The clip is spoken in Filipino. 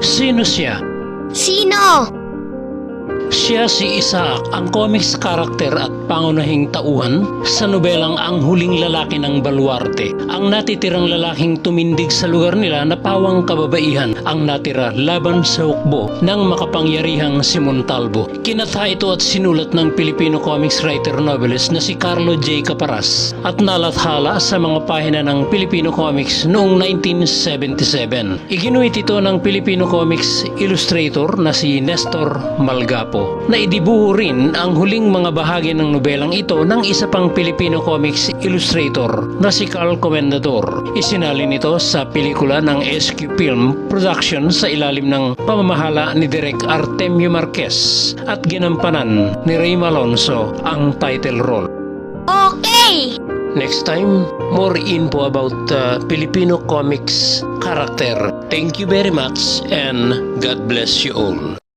Sino siya? Sino? Siya si Isaac, ang comics karakter at pangunahing tauhan sa nobelang Ang Huling Lalaki ng Baluarte. Ang natitirang lalaking tumindig sa lugar nila na pawang kababaihan ang natira laban sa hukbo ng makapangyarihang si Montalvo. Kinatha ito at sinulat ng Filipino comics writer novelist na si Carlo J. Caparas at nalathala sa mga pahina ng Filipino comics noong 1977. Iginuit ito ng Filipino comics illustrator na si Nestor Malgapo na idibuho rin ang huling mga bahagi ng nobelang ito ng isa pang Filipino comics illustrator na si Carl Comendador. Isinalin ito sa pelikula ng SQ Film Production sa ilalim ng pamamahala ni Direk Artemio Marquez at ginampanan ni Ray Malonzo ang title role. Okay! Next time, more info about uh, Filipino comics character. Thank you very much and God bless you all.